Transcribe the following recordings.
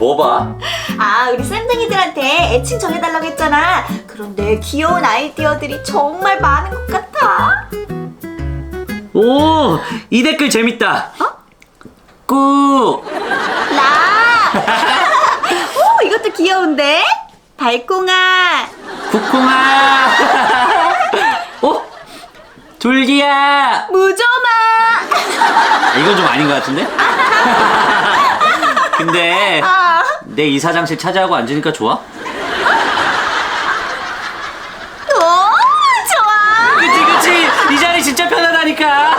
뭐 봐? 아, 우리 쌤둥이들한테 애칭 정해달라고 했잖아. 그런데 귀여운 아이디어들이 정말 많은 것 같아. 오, 이 댓글 재밌다. 꾸. 라! 오, 이것도 귀여운데? 달콩아. 국콩아. 어? 졸기야. 무좀아. 이건 좀 아닌 것 같은데? 근데 아, 내 이사장실 차지하고 앉으니까 좋아? 오, 좋아. 그치 그치 이 자리 진짜 편하다니까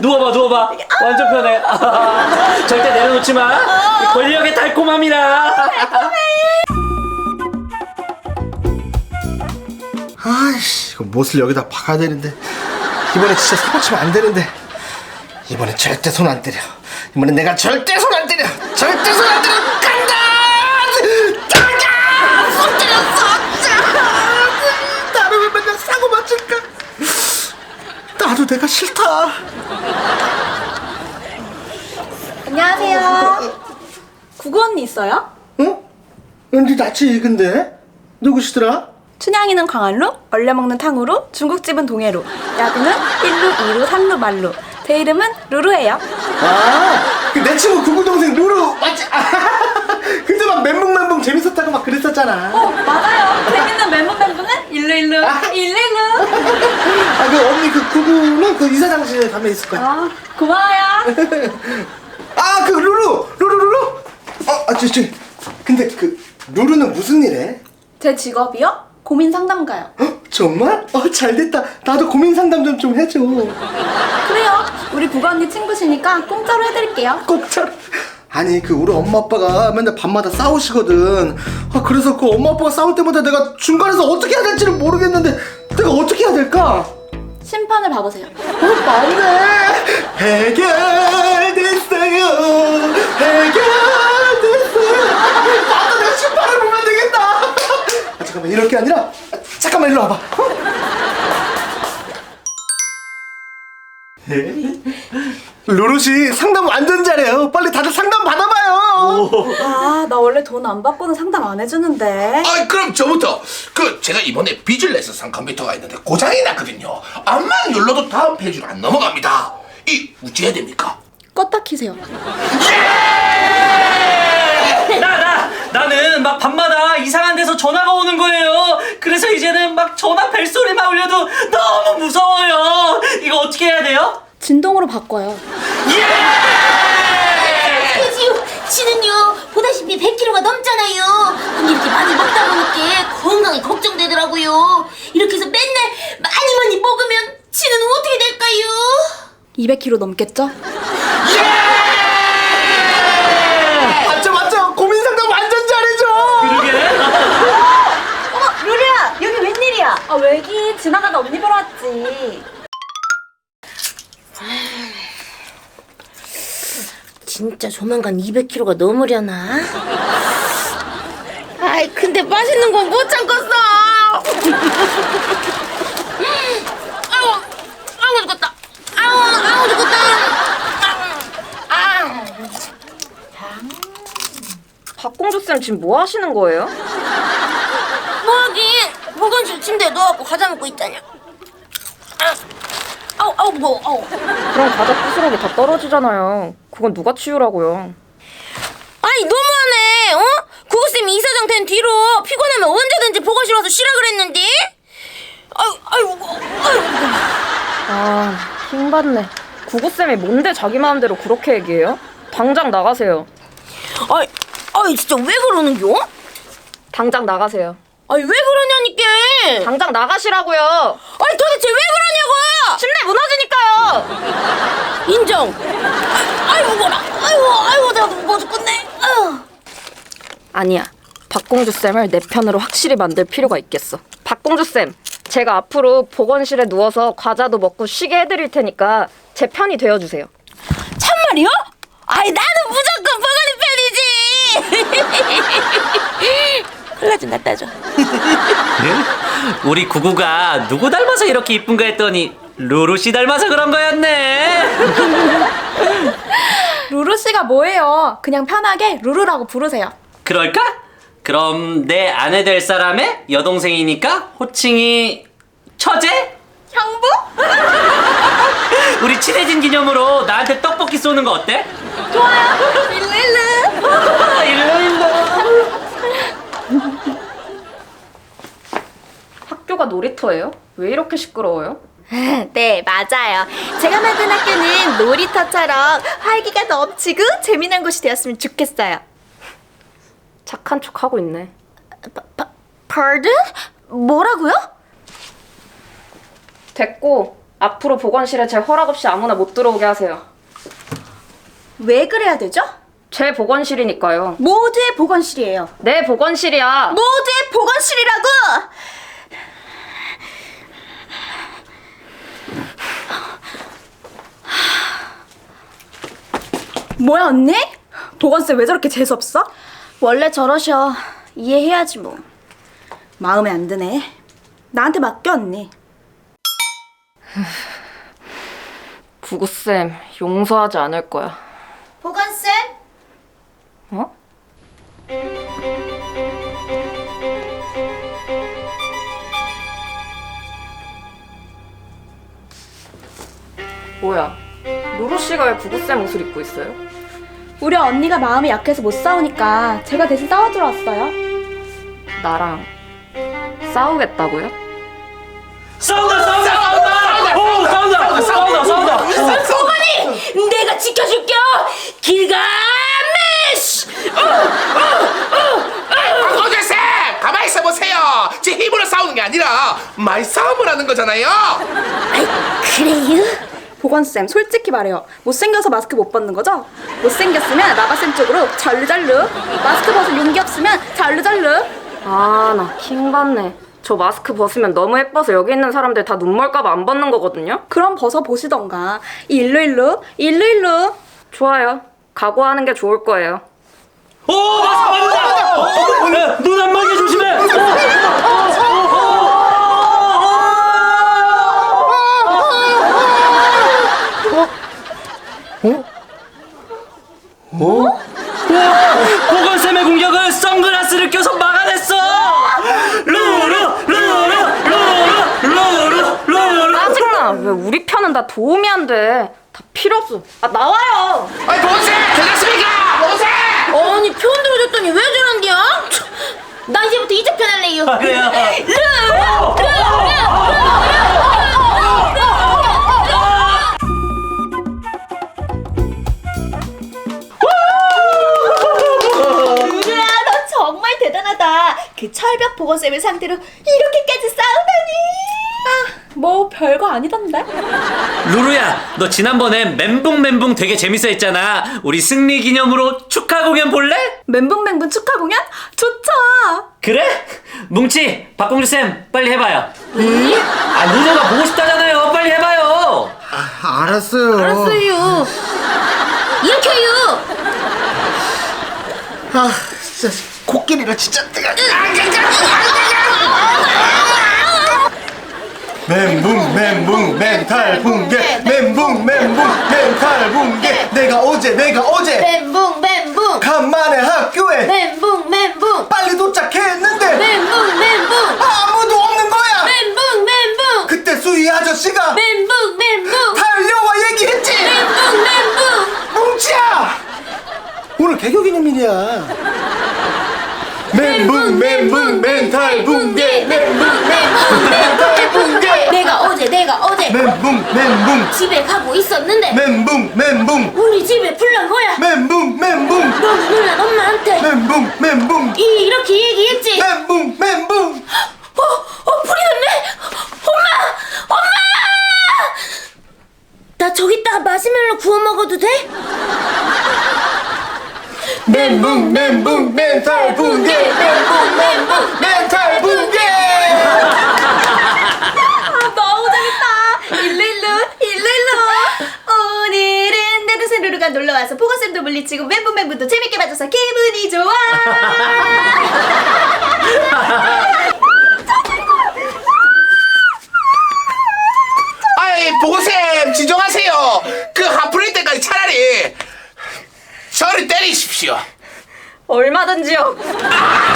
누워봐 누워봐 완전 편해 절대 내려놓지 마 권력의 달콤함이라 아이씨, 이거 못을 여기다 박아야 되는데. 이번에 진짜 사고 치면 안 되는데. 이번에 절대 손 안 때려. 이번에 내가 절대 손 안 때려. 절대 손 안 때려. 간다! 간다! 손 때렸어! 나를 왜 맨날 사고 맞을까? 나도 내가 싫다. 안녕하세요. 구구 언니 있어요? 어? 왠지 낯이 익은데? 누구시더라? 춘향이는 광안루, 얼려 먹는 탕후루, 중국집은 동해루, 야구는 1루, 2루, 3루, 말루. 제 이름은 루루예요. 아, 그 내 친구 구구 동생 루루 맞지? 아, 근데 막 멘붕멘붕 재밌었다고 막 그랬었잖아. 어, 맞아요. 재밌는 멤버 멤버는 일루, 일루, 일루, 일루. 아, 그 언니 그 구구는 그 이사장실에 가면 있을 거야. 아, 고마워요. 아, 그 루루, 루루, 루루. 어, 아, 저, 저, 근데 그 루루는 무슨 일해? 제 직업이요? 고민 상담가요. 어, 정말? 어, 잘 됐다. 나도 고민 상담 좀 좀 해줘. 그래요. 우리 구구 언니 친구시니까 공짜로 해드릴게요. 꼭 잘. 아니 그 우리 엄마 아빠가 맨날 밤마다 싸우시거든. 아 그래서 그 엄마 아빠가 싸울 때마다 내가 중간에서 어떻게 해야 될지를 모르겠는데 내가 어떻게 해야 될까? 심판을 봐보세요. 어, 맞네. 해결됐어요. 해결됐어요. 맞다, 내가 신발을 보면 되겠다. 아, 잠깐만, 이럴 게 아니라. 아, 잠깐만, 일로 와봐. 어? 루루씨 상담 완전 잘해요. 빨리 다들 상담 받아봐요. 아, 나 원래 돈 안 받고는 상담 안 해주는데. 아 그럼 저부터 그 제가 이번에 비즐레스 산 컴퓨터가 있는데 고장이 났거든요 암만 눌러도 다음 페이지로 안 넘어갑니다 이 어찌해야 됩니까? 껐다 키세요. 나 나 나는 막 밤마다 이상한 데서 전화가 오는 거예요 그래서 이제는 막 전화 벨소리만 울려도 너무 무서워요 이거 어떻게 해야 돼요? 진동으로 바꿔요. 그지요. 지는요 보다시피 100kg가 넘잖아요. 근데 이렇게 많이 먹다 보니까 건강이 걱정되더라고요. 이렇게 해서 맨날 많이 많이 먹으면 지는 어떻게 될까요? 200kg 넘겠죠? 맞 진짜 조만간 200kg가 넘으려나? 아이 근데 맛있는 건 못 참겠어. 아우 아우 죽었다. 아우 아우 죽었다. 박공주 쌤 지금 뭐 하시는 거예요? 뭐하긴 보건실 침대에 누워갖고 과자 먹고 있다냐. 아, 아우 아우 무거워. 아우. 그럼 과자 부스러기 다 떨어지잖아요. 그건 누가 치우라고요? 아니 너무하네. 어? 구구쌤이 이사장 된 뒤로 피곤하면 언제든지 보건실 와서 쉬라 그랬는데. 아유 아유 무거워. 아유 무거워. 아, 킹받네. 구구쌤이 뭔데 자기 마음대로 그렇게 얘기해요? 당장 나가세요. 아이 아이 진짜 왜 그러는겨? 당장 나가세요. 아니 왜 그러냐니까. 당장 나가시라고요. 아니 도대체 왜. 침대 무너지니까요. 인정. 아, 아유 무거라. 아유 아유 내가 무거워 죽겠네. 아유. 아니야. 박공주 쌤을 내 편으로 확실히 만들 필요가 있겠어. 박공주 쌤, 제가 앞으로 보건실에 누워서 과자도 먹고 쉬게 해드릴 테니까 제 편이 되어주세요. 참말이요? 아이 나는 무조건 보건이 편이지. 큰일 나좀 갖다 줘. 우리 구구가 누구 닮아서 이렇게 이쁜가 했더니 루루 씨 닮아서 그런 거였네 루루 씨가 뭐예요? 그냥 편하게 루루라고 부르세요. 그럴까? 그럼 내 아내 될 사람의 여동생이니까 호칭이 처제? 형부? 우리 친해진 기념으로 나한테 떡볶이 쏘는 거 어때? 좋아요. 일루 일루. 일로 일로. 학교가 놀이터예요? 왜 이렇게 시끄러워요? 네, 맞아요. 제가 만든 학교는 놀이터처럼 활기가 넘치고 재미난 곳이 되었으면 좋겠어요. 착한 척 하고 있네. Pardon? 뭐라고요? 됐고 앞으로 보건실에 제 허락 없이 아무나 못 들어오게 하세요. 왜 그래야 되죠? 제 보건실이니까요. 모두의 보건실이에요. 내 보건실이야. 모두의 보건실이라고! 뭐야 언니? 보건쌤 왜 저렇게 재수 없어? 원래 저러셔. 이해해야지 뭐. 마음에 안 드네. 나한테 맡겨 언니. 구구쌤 용서하지 않을 거야. 보건쌤? 어? 뭐야? 루루 씨가 왜 구구쌤 옷을 입고 있어요? 우리 언니가 마음이 약해서 못 싸우니까 제가 대신 싸워주러 왔어요. 나랑 싸우겠다고요? 싸운다 싸운다 싸운다. 오 싸운다 싸운다 싸운다. 보건이 내가 지켜줄게요. 길가메시. 박공주쌤 가만히 있어 보세요. 제 힘으로 싸우는 게 아니라 말싸움을 하는 거잖아요. 그래요? 보건쌤 솔직히 말해요. 못생겨서 마스크 못 벗는 거죠? 못생겼으면 나바쌤 쪽으로 잘르잘르. 마스크 벗을 용기 없으면 잘르잘르. 아, 나 킹받네. 저 마스크 벗으면 너무 예뻐서 여기 있는 사람들 다 눈멀까봐 안 벗는 거거든요? 그럼 벗어 보시던가. 일로 일로 일로 일로. 좋아요. 각오하는 게 좋을 거예요. 오 맞아 맞아. 눈안 멀게 조심해. 보건쌤의 공격을 선글라스를 껴서 막아냈어! 루루! 루루! 루루! 루루! 루루! 짜증나. 왜 우리 편은 다 도움이 안 돼. 다 필요 없어. 아, 나와요! 아이 보세 괜찮습니까? 보세. 아니 편 들어줬더니 왜 저런데요? 나 이제부터 이제 편 할래요. 아, 그래요? 루루야, 보건쌤의 상대로 이렇게까지 싸우다니. 뭐 별거 아니던데? 루루야, 너 지난번에 멘붕 멘붕 되게 재밌어 했잖아. 우리 승리 기념으로 축하 공연 볼래? 멘붕멘붕 축하 공연? 좋죠. 그래? 뭉치, 박공주 쌤, 빨리 해봐요. 아, 루루가 보고 싶다잖아요. 빨리 해봐요. 아, 알았어요. 알았어요. 이렇게 해요. 아, 진짜 코끼리가 진짜 뜨가. 멘붕 멘붕 멘탈 붕괴. 멘붕 멘붕 멘탈 붕괴. 내가 어제 내가 어제. 멘붕 멘붕. 간만에 학교에. 멘붕 멘붕. 빨리 도착했는데. 멘붕 멘붕. 아무도 없는 거야. 멘붕 멘붕. 그때 수희 아저씨가 멘붕 멘붕. 달려와 얘기했지. 멘붕 멘붕. 뭉치야! 오늘 개교 기념일이야 멘붕 멘붕 멘탈 붕괴 멘붕 멘붕 멘탈 붕괴. 내가 어제 내가 어제 멘붕 멘붕. 집에 가고 있었는데 멘붕 멘붕. 우리 집에 불난 거야. 멘붕 멘붕. 너무 놀란 엄마한테 멘붕 멘붕. 이 이렇게 얘기했지. 멘붕 멘붕. 어, 어 불이 났네 엄마 엄마 나 저기다가 마시멜로 구워 먹어도 돼? 멘붕 멘붕 멘탈 붕괴 멘붕 멘붕 멘탈 붕괴 아, 너무 재밌다. 일로 일로 일로 일로. 오늘은 내두새 루루가 놀러 와서 보건쌤도 물리치고 멘붕 멘붕도 재밌게 봐줘서 기분이 좋아. 아이 보고쌤 진정하세요. 그 한풀일 때까지 차라리 빨리 때리십시오. 얼마든지요. 아!